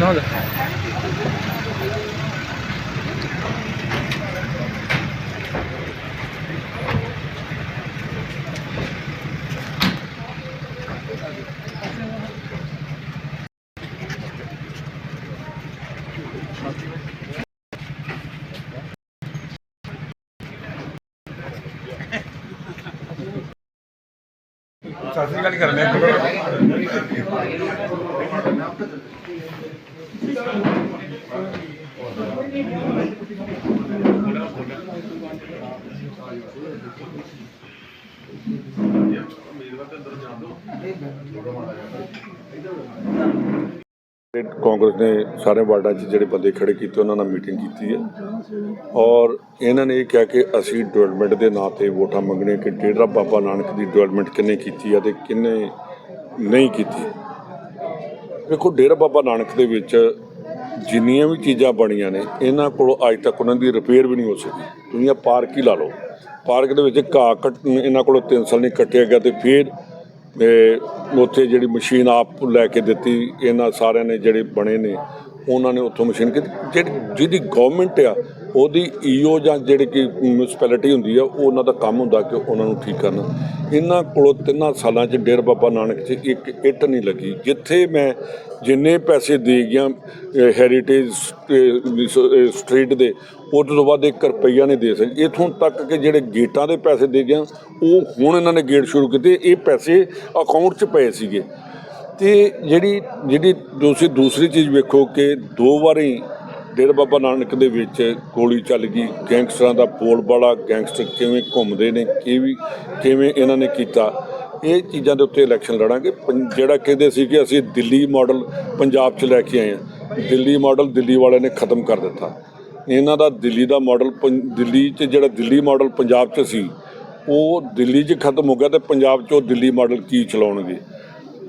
ਜਾਵਾਂਗਾ ਸਤਿ ਸ੍ਰੀ ਅਕਾਲ ਕਰਨੇ ਤੇ ਕਾਂਗਰਸ ਨੇ ਸਾਰੇ ਵਾਰਡਾਂ 'ਚ ਜਿਹੜੇ ਬੰਦੇ ਖੜੇ ਕੀਤੇ, ਉਹਨਾਂ ਨਾਲ ਮੀਟਿੰਗ ਕੀਤੀ ਹੈ। ਔਰ ਇਹਨਾਂ ਨੇ ਇਹ ਕਿਹਾ ਕਿ ਅਸੀਂ ਡਿਵੈਲਪਮੈਂਟ ਦੇ ਨਾਂ ਤੇ ਵੋਟਾਂ ਮੰਗਣੀਆਂ ਕਿ ਡੇਰਾ ਬਾਬਾ ਨਾਨਕ ਦੀ ਡਿਵੈਲਪਮੈਂਟ ਕਿੰਨੇ ਕੀਤੀ ਹੈ ਤੇ ਕਿੰਨੇ ਨਹੀਂ ਕੀਤੀ। ਦੇਖੋ, ਡੇਰਾ ਬਾਬਾ ਨਾਨਕ ਦੇ ਵਿੱਚ ਜਿੰਨੀਆਂ ਵੀ ਚੀਜ਼ਾਂ ਬਣੀਆਂ ਨੇ, ਇਹਨਾਂ ਕੋਲ ਅੱਜ ਤੱਕ ਉਹਨਾਂ ਦੀ ਰਿਪੇਅਰ ਵੀ ਨਹੀਂ ਹੋ ਸਕੀ। ਤੁਸੀਂ ਆਹ ਪਾਰਕ ਹੀ ਲਾ ਲਓ। ਪਾਰਕ ਦੇ ਵਿੱਚ ਘਾਹ ਕੱਟ, ਇਹਨਾਂ ਕੋਲੋਂ 3 ਸਾਲ ਨਹੀਂ ਕੱਟਿਆ ਗਿਆ ਤੇ ਫਿਰ ਉੱਥੇ ਜਿਹੜੀ ਮਸ਼ੀਨ ਆਪ ਲੈ ਕੇ ਦਿੱਤੀ, ਇਹਨਾਂ ਸਾਰਿਆਂ ਨੇ ਜਿਹੜੇ ਬਣੇ ਨੇ, ਉਹਨਾਂ ਨੇ ਉੱਥੋਂ ਮਸ਼ੀਨ ਕੀਤੀ। ਜਿਹੜੀ ਜਿਹਦੀ ਗਵਰਨਮੈਂਟ ਆ ਉਹਦੀ ਈਓ ਜਾਂ ਜਿਹੜੀ ਕਿ ਮਿਊਨਿਸਪੈਲਿਟੀ ਹੁੰਦੀ ਆ, ਉਹ ਉਹਨਾਂ ਦਾ ਕੰਮ ਹੁੰਦਾ ਕਿ ਉਹਨਾਂ ਨੂੰ ਠੀਕ ਕਰਨਾ। ਇਹਨਾਂ ਕੋਲੋਂ ਤਿੰਨਾਂ ਸਾਲਾਂ 'ਚ ਡੇਰ ਬਾਬਾ ਨਾਨਕ 'ਚ ਇੱਕ ਇੱਟ ਨਹੀਂ ਲੱਗੀ। ਜਿੱਥੇ ਮੈਂ ਜਿੰਨੇ ਪੈਸੇ ਦੇ ਗਿਆ ਹੈਰੀਟੇਜ ਸਟਰੀਟ ਦੇ, ਉਹ ਤੋਂ ਬਾਅਦ ਇੱਕ ਰੁਪਈਆ ਨਹੀਂ ਦੇ ਸਕੇ। ਇਥੋਂ ਤੱਕ ਕਿ ਜਿਹੜੇ ਗੇਟਾਂ ਦੇ ਪੈਸੇ ਦੇ ਗਿਆ, ਉਹ ਹੁਣ ਇਹਨਾਂ ਨੇ ਗੇਟ ਸ਼ੁਰੂ ਕੀਤੇ। ਇਹ ਪੈਸੇ ਅਕਾਊਂਟ 'ਚ ਪਏ ਸੀਗੇ। ਤੇ ਜਿਹੜੀ ਜਿਹੜੀ ਤੁਸੀਂ ਦੂਸਰੀ ਚੀਜ਼ ਵੇਖੋ ਕਿ ਦੋ ਵਾਰੀ ਡੇਰਾ ਬਾਬਾ ਨਾਨਕ ਦੇ ਵਿੱਚ ਗੋਲੀ ਚੱਲ ਗਈ। ਗੈਂਗਸਟਰਾਂ ਦਾ ਪੋਲ ਬੋਲਬਾਲਾ ਗੈਂਗਸਟਰ ਕਿਵੇਂ ਘੁੰਮਦੇ ਨੇ ਕਿਵੇਂ ਕਿਵੇਂ ਇਹਨਾਂ ਨੇ ਕੀਤਾ, ਇਹ ਚੀਜ਼ਾਂ ਦੇ ਉੱਤੇ ਇਲੈਕਸ਼ਨ ਲੜਾਂਗੇ। ਪੰ- ਜਿਹੜਾ ਕਹਿੰਦੇ ਸੀ ਕਿ ਅਸੀਂ ਦਿੱਲੀ ਮਾਡਲ ਪੰਜਾਬ 'ਚ ਲੈ ਕੇ ਆਏ ਹਾਂ। ਦਿੱਲੀ ਮਾਡਲ ਦਿੱਲੀ ਵਾਲਿਆਂ ਨੇ ਖਤਮ ਕਰ ਦਿੱਤਾ। ਇਹਨਾਂ ਦਾ ਦਿੱਲੀ ਦਾ ਮਾਡਲ ਪੰ- ਦਿੱਲੀ 'ਚ ਜਿਹੜਾ ਦਿੱਲੀ ਮਾਡਲ ਪੰਜਾਬ 'ਚ ਸੀ, ਉਹ ਦਿੱਲੀ 'ਚ ਖਤਮ ਹੋ ਗਿਆ ਤੇ ਪੰਜਾਬ 'ਚ ਉਹ ਦਿੱਲੀ ਮਾਡਲ ਕੀ ਚਲਾਉਣਗੇ।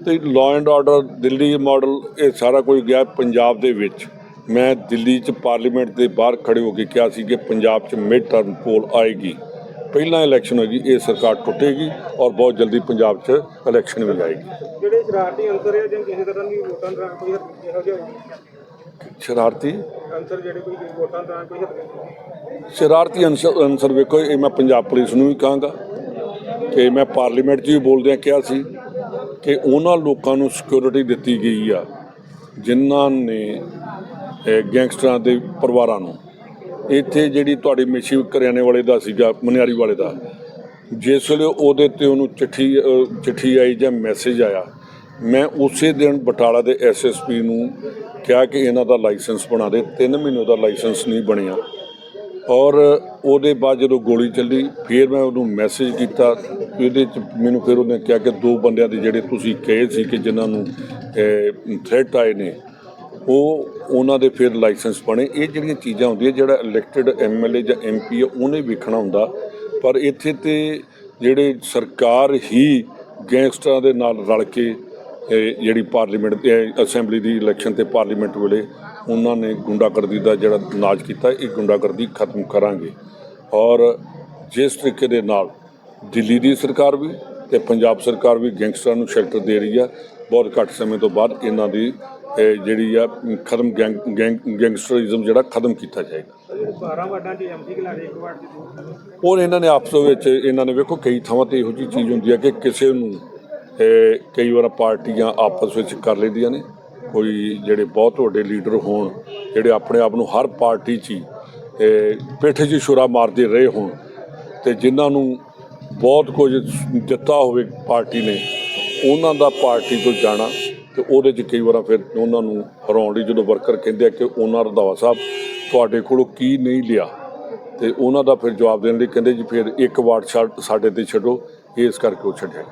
ਤੇ law and order Delhi model ਇਹ ਸਾਰਾ ਕੁਝ ਗਿਆ ਪੰਜਾਬ ਦੇ ਵਿੱਚ। ਮੈਂ ਦਿੱਲੀ 'ਚ ਪਾਰਲੀਮੈਂਟ ਦੇ ਬਾਹਰ ਖੜੇ ਹੋ ਕੇ ਕਿਹਾ ਸੀ ਕਿ ਪੰਜਾਬ 'ਚ ਮਿਡ ਟਰਮ ਪੋਲ ਆਏਗੀ। ਪਹਿਲਾਂ ਇਲੈਕਸ਼ਨ ਹੋਏਗੀ ਇਹ ਸਰਕਾਰ ਟੁੱਟੇਗੀ ਔਰ ਬਹੁਤ ਜਲਦੀ ਪੰਜਾਬ 'ਚ ਇਲੈਕਸ਼ਨ ਵੀ ਆਏਗੀ। ਜਿਹੜੇ ਸ਼ਰਾਰਤੀ ਅੰਸਰ ਹੈ ਜਾਂ ਕਿਸੇ ਤਰ੍ਹਾਂ ਦੀ ਵੋਟਾਂ ਦੌਰਾਨ ਕੋਈ ਇਹੋ ਜਿਹਾ ਸ਼ਰਾਰਤੀ? ਅੰਸਰ ਜਿਹੜੇ ਕੋਈ ਵੋਟਾਂ ਦੌਰਾਨ ਕੋਈ ਸ਼ਰਾਰਤੀ ਅਨਸਰ ਵੇਖੋ ਇਹ ਮੈਂ ਪੰਜਾਬ ਪੁਲਿਸ ਨੂੰ ਵੀ ਕਹਾਂਗਾ ਕਿ ਮੈਂ ਪਾਰਲੀਮੈਂਟ 'ਚ ਵੀ ਬੋਲਦਿਆਂ ਕਿਹਾ ਸੀ ਕਿ ਉਹਨਾਂ ਲੋਕਾਂ ਨੂੰ ਸਿਕਿਉਰਿਟੀ ਦਿੱਤੀ ਗਈ ਆ ਜਿਨ੍ਹਾਂ ਨੇ ਗੈਂਗਸਟਰਾਂ ਦੇ ਪਰਿਵਾਰਾਂ ਨੂੰ। ਇੱਥੇ ਜਿਹੜੀ ਤੁਹਾਡੀ ਮਿਸ਼ੀ ਕਰਿਆਨੇ ਵਾਲੇ ਦਾ ਸੀਗਾ, ਮਨਿਆਰੀ ਵਾਲੇ ਦਾ, ਜਿਸ ਵੇਲੇ ਉਹਦੇ ਤੇ ਉਹਨੂੰ ਚਿੱਠੀ ਚਿੱਠੀ ਆਈ ਜਾਂ ਮੈਸੇਜ ਆਇਆ, ਮੈਂ ਉਸੇ ਦਿਨ ਬਟਾਲਾ ਦੇ ਐਸਐਸਪੀ ਨੂੰ ਕਿਹਾ ਕਿ ਇਹਨਾਂ ਦਾ ਲਾਇਸੈਂਸ ਬਣਾ ਦੇ 3 ਮਹੀਨੇ ਦਾ ਲਾਇਸੈਂਸ ਨਹੀਂ ਬਣਿਆ। ਔਰ ਉਹਦੇ ਬਾਅਦ ਜਦੋਂ ਗੋਲੀ ਚੱਲੀ, ਫਿਰ ਮੈਂ ਉਹਨੂੰ ਮੈਸੇਜ ਕੀਤਾ। ਇਹਦੇ ਚ ਮੈਨੂੰ ਫਿਰ ਉਹਨੇ ਕਿਹਾ ਕਿ ਦੋ ਬੰਦਿਆਂ ਦੇ ਜਿਹੜੇ ਤੁਸੀਂ ਕਹੇ ਸੀ ਕਿ ਜਿਨ੍ਹਾਂ ਨੂੰ ਥ੍ਰੈਟ ਆਏ ਨੇ ਉਹ ਉਹਨਾਂ ਦੇ ਫਿਰ ਲਾਇਸੈਂਸ ਬਣੇ। ਇਹ ਜਿਹੜੀਆਂ ਚੀਜ਼ਾਂ ਹੁੰਦੀਆਂ, ਜਿਹੜਾ ਇਲੈਕਟਿਡ ਐਮਐਲਏ ਜਾਂ ਐਮਪੀ ਉਹਨੇ ਵੇਖਣਾ ਹੁੰਦਾ। ਪਰ ਇੱਥੇ ਤੇ ਜਿਹੜੇ ਸਰਕਾਰ ਹੀ ਗੈਂਗਸਟਰਾਂ ਦੇ ਨਾਲ ਰਲ ਕੇ ਜਿਹੜੀ ਪਾਰਲੀਮੈਂਟ, ਇਹ ਅਸੈਂਬਲੀ ਦੀ ਇਲੈਕਸ਼ਨ ਤੇ ਪਾਰਲੀਮੈਂਟ ਵੇਲੇ ਉਹਨਾਂ ਨੇ ਗੁੰਡਾਗਰਦੀ ਦਾ ਜਿਹੜਾ ਨਾਚ ਕੀਤਾ, ਇਹ ਗੁੰਡਾਗਰਦੀ ਖਤਮ ਕਰਾਂਗੇ। ਔਰ ਜਿਸ ਤਰੀਕੇ ਦੇ ਨਾਲ ਦਿੱਲੀ ਦੀ ਸਰਕਾਰ ਵੀ ਤੇ ਪੰਜਾਬ ਸਰਕਾਰ ਵੀ ਗੈਂਗਸਟਰਾਂ ਨੂੰ ਸ਼ੈਲਟਰ ਦੇ ਰਹੀ ਆ, ਬਹੁਤ ਘੱਟ ਸਮੇਂ ਤੋਂ ਬਾਅਦ ਇਹਨਾਂ ਦੀ ਇਹ ਜਿਹੜੀ ਆ ਖਤਮ ਗੈਂਗ ਗੈਂਗ- ਗੈਂਗਸਟਰਿਜ਼ਮ ਜਿਹੜਾ ਖਤਮ ਕੀਤਾ ਜਾਏਗਾ। 12 ਵਾਰਡਾਂ 'ਚ ਐਮਸੀ ਖਿਲਾੜੇ ਇੱਕ ਵਾਰਡ 'ਚ ਦੋ ਔਰ ਇਹਨਾਂ ਨੇ ਆਪਸ ਵਿੱਚ ਇਹਨਾਂ ਨੇ ਵੇਖੋ ਕਈ ਥਾਵਾਂ ਤੇ ਇਹੋ ਜਿਹੀ ਚੀਜ਼ ਹੁੰਦੀ ਹੈ ਕਿ ਕਿਸੇ ਨੂੰ ਕਈ ਵਾਰ ਪਾਰਟੀਆਂ ਆਪਸ ਵਿੱਚ ਕਰ ਲੈਂਦੀਆਂ ਨੇ। ਕੋਈ ਜਿਹੜੇ ਬਹੁਤ ਵੱਡੇ ਲੀਡਰ ਹੋਣ ਜਿਹੜੇ ਆਪਣੇ ਆਪ ਨੂੰ ਹਰ ਪਾਰਟੀ 'ਚ ਪਿੱਠ 'ਚ ਛੁਰਾ ਮਾਰਦੇ ਰਹੇ ਹੋਣ ਤੇ ਜਿਨ੍ਹਾਂ ਨੂੰ ਬਹੁਤ ਕੁਝ ਦਿੱਤਾ ਹੋਵੇ ਪਾਰਟੀ ਨੇ ਉਹਨਾਂ ਦਾ ਪਾਰਟੀ ਤੋਂ ਜਾਣਾ ਤੇ ਉਹਦੇ 'ਚ ਕਈ ਵਾਰ ਫਿਰ ਉਹਨਾਂ ਨੂੰ ਹਰਾਉਣ ਲਈ ਜਦੋਂ ਵਰਕਰ ਕਹਿੰਦੇ ਆ ਕਿ ਉਹਨਾਂ ਰੰਧਾਵਾ ਸਾਹਿਬ ਤੁਹਾਡੇ ਕੋਲੋਂ ਕੀ ਨਹੀਂ ਲਿਆ, ਤੇ ਉਹਨਾਂ ਦਾ ਫਿਰ ਜਵਾਬ ਦੇਣ ਲਈ ਕਹਿੰਦੇ ਜੀ ਫਿਰ ਇੱਕ ਵਾਰਡ ਸਾਡੇ ਤੇ ਛੱਡੋ, ਇਸ ਕਰਕੇ ਉਹ ਛੱਡਿਆ